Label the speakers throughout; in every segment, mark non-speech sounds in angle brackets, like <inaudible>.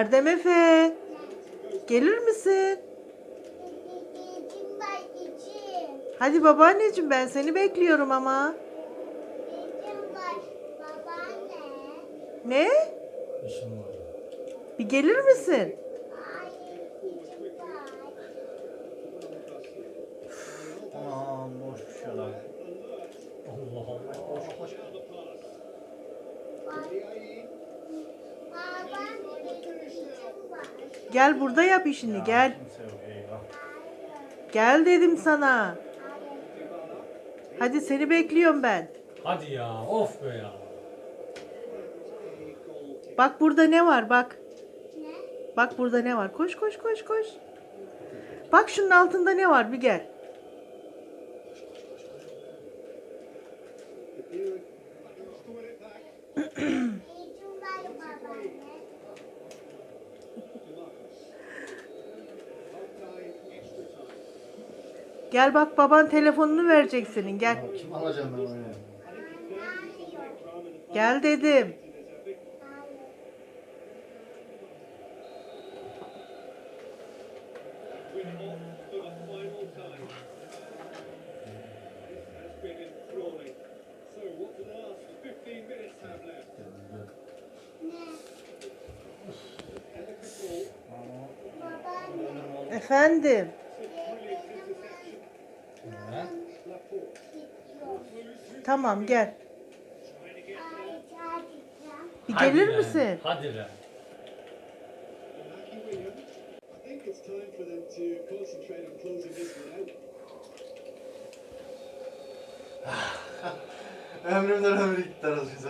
Speaker 1: Erdem Efe. Gelir misin? Hadi babaanneciğim ben seni bekliyorum ama. Ne?
Speaker 2: İşim var.
Speaker 1: Bir gelir misin?
Speaker 3: Hayır içim var.
Speaker 4: Aman boş bir şey lan.
Speaker 2: Allah Allah.
Speaker 4: Boş boş.
Speaker 3: Baba benim içim var.
Speaker 1: Gel burada yap işini gel.
Speaker 4: Kimse yok eyvah.
Speaker 1: Gel dedim sana. Hadi seni bekliyorum ben.
Speaker 2: Hadi ya. Of be ya.
Speaker 1: Bak burada ne var bak.
Speaker 3: Ne?
Speaker 1: Bak burada ne var. Koş koş koş koş. Bak şunun altında ne var bir gel. <clears throat>
Speaker 3: İçim var babaanne.
Speaker 1: Gel bak baban telefonunu verecek senin gel.
Speaker 4: Kim alacağım ben onu?
Speaker 1: Gel dedim. Efendim. Tamam gel. Bir
Speaker 2: Hadi
Speaker 1: gelir
Speaker 2: be,
Speaker 1: misin?
Speaker 2: Hadi be.
Speaker 5: I think it's time for them to concentrate on closing this one out.
Speaker 4: Ömrümden ömrü gitti arası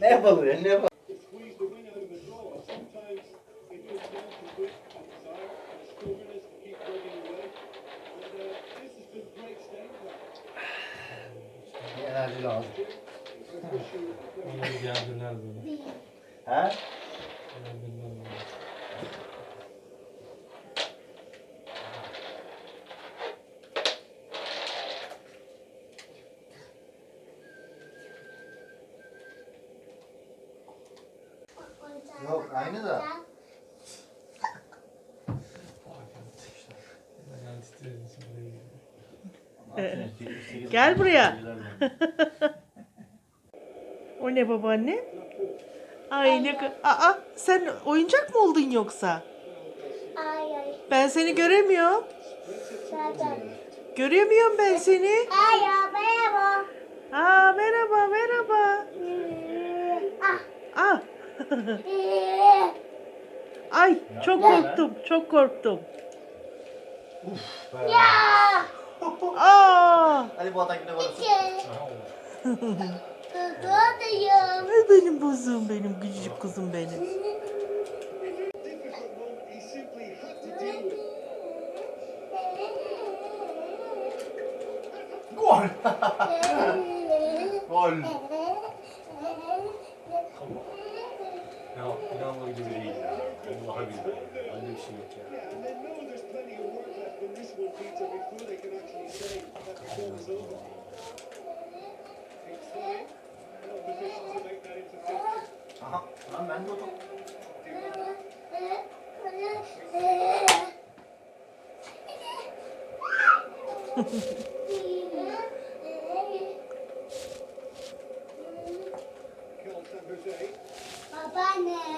Speaker 4: ne yapalım ya ne yapalım?
Speaker 2: Onu bir geldiler böyle.
Speaker 4: He?
Speaker 2: Geldiler böyle.
Speaker 4: Yok aynı da.
Speaker 1: Gel buraya. <laughs> O ne babaanne? Ay ne ka- Aa sen oyuncak mı oldun yoksa?
Speaker 3: Hayır.
Speaker 1: Ben seni göremiyorum.
Speaker 3: Zaten.
Speaker 1: Göremiyorum ben seni.
Speaker 3: Hayır merhaba.
Speaker 1: Aa merhaba merhaba.
Speaker 3: Ah.
Speaker 1: Ah. <laughs> Ay çok korktum çok korktum.
Speaker 3: Ya.
Speaker 1: Aa.
Speaker 4: Hadi bu atak ne var? <laughs>
Speaker 3: Kıkırdayım.
Speaker 1: Ay benim buzum benim küçücük kuzum benim.
Speaker 4: Gol. <laughs> Gol.
Speaker 2: Ya inanılır gibi değil ya. Vallahi billahi. Öyle bir şey yok ya.
Speaker 5: Yeah, <laughs> and
Speaker 4: Aha lan.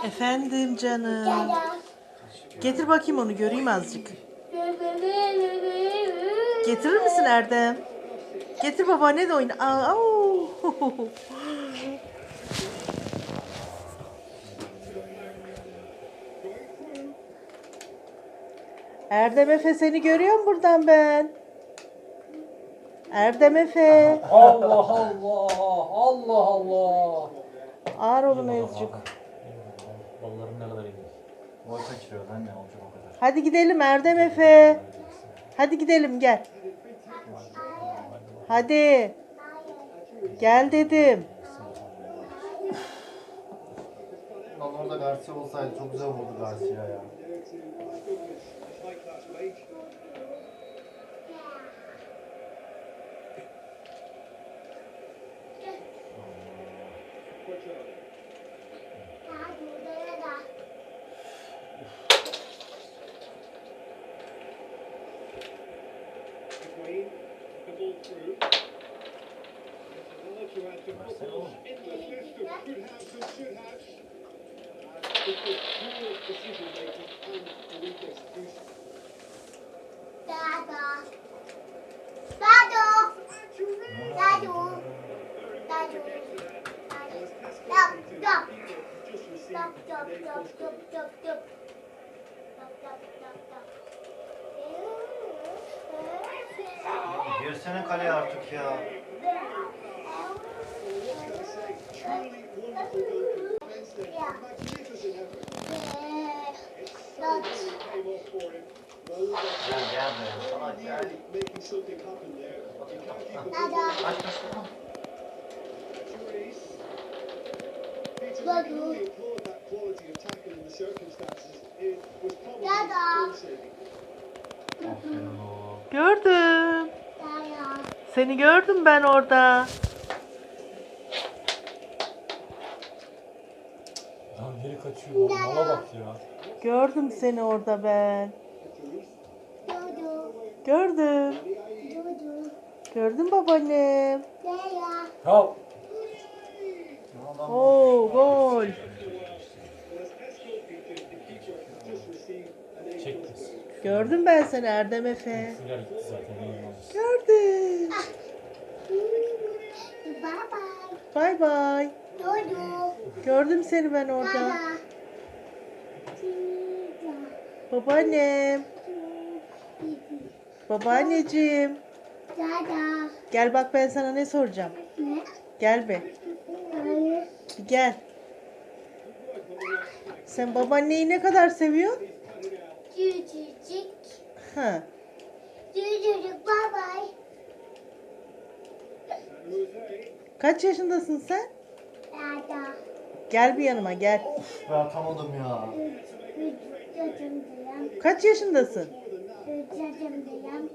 Speaker 1: Efendim canım. Getir bakayım onu göreyim azıcık. Getirir misin Erdem? Getir babaanne de oyna. Aa. <laughs> Erdem Efe seni görüyorum buradan ben. Erdem Efe.
Speaker 2: Allah Allah. Allah Allah.
Speaker 1: Ağır olun azıcık.
Speaker 2: Ballarım ne kadar iyi.
Speaker 4: Gol kaçırıyor lan ne olacak o kadar.
Speaker 1: Hadi gidelim Erdem Efe. Hadi gidelim gel. Hadi. Gel dedim.
Speaker 4: Lan orada Garcia olsaydı çok güzel olurdu Garcia ya. Girsene kaleye artık ya.
Speaker 3: Yeah.
Speaker 1: Gördüm. Seni gördüm ben orada.
Speaker 2: Lan geri kaçıyor. Mala bak ya.
Speaker 1: Gördüm seni orada ben. Gördüm. Gördüm babaannem.
Speaker 4: Adam
Speaker 1: Oo gol. Gördüm ben seni Erdem Efe. Gördüm.
Speaker 3: Bye bye.
Speaker 1: Bay bay.
Speaker 3: Dodo.
Speaker 1: Gördüm seni ben orada.
Speaker 3: Dada.
Speaker 1: Babaannem. Babaanneciğim.
Speaker 3: Dada.
Speaker 1: Gel bak ben sana ne soracağım.
Speaker 3: Ne?
Speaker 1: Gel be.
Speaker 3: Hayır.
Speaker 1: Bir Gel. Sen babaanneyi ne kadar seviyorsun?
Speaker 3: Cücücük.
Speaker 1: Ha.
Speaker 3: Cücücük bye.
Speaker 1: Kaç yaşındasın sen?
Speaker 3: Dada.
Speaker 1: Gel bir yanıma gel.
Speaker 4: ben atamadım ya.
Speaker 3: Yaşındayım.
Speaker 1: Kaç yaşındasın?
Speaker 3: Üç yaşındayım.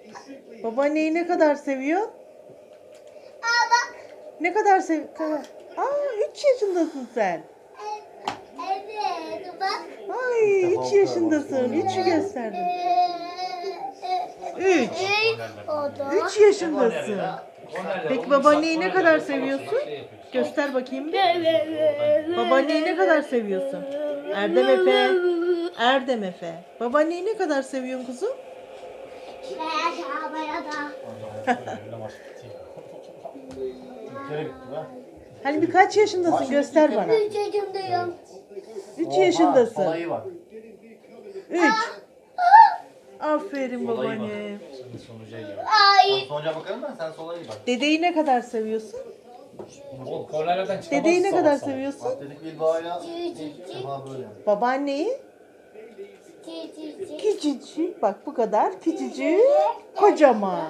Speaker 1: Babaanneyi ne kadar seviyorsun?
Speaker 3: Aa bak.
Speaker 1: Ne kadar sev... Aa 3 yaşındasın sen.
Speaker 3: Evet bak.
Speaker 1: Ay 3 yaşındasın. 3'ü gösterdim. 3.
Speaker 3: Oldu.
Speaker 1: 3 yaşındasın. Peki babaanneyi ne kadar seviyorsun? Göster bakayım. Babaanneyi ne kadar seviyorsun? Erdem Efe. Erdem Efe. Babaanneyi ne kadar seviyorsun kuzum? <laughs> Hani birkaç yaşındasın göster bana.
Speaker 3: Üç yaşındayım.
Speaker 1: 3
Speaker 4: Oha,
Speaker 1: yaşındasın.
Speaker 4: Olayı var.
Speaker 1: 3. Aferin babaanne.
Speaker 2: Şimdi sonuca.
Speaker 3: Ay.
Speaker 4: Ben sonuca bakarım da sen sola iyi bak.
Speaker 1: Dedeyi ne kadar seviyorsun? Dedeyi ne kadar seviyorsun?
Speaker 4: Atletik Bilbao'yla ilk defa böyle.
Speaker 1: Babaanneyi? Küçücük. Bak bu kadar. Küçücük. Kocaman.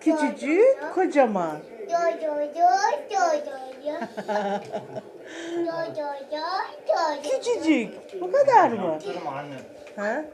Speaker 1: Küçücük. Kocaman. Küçücük. Bu kadar mı? Ha?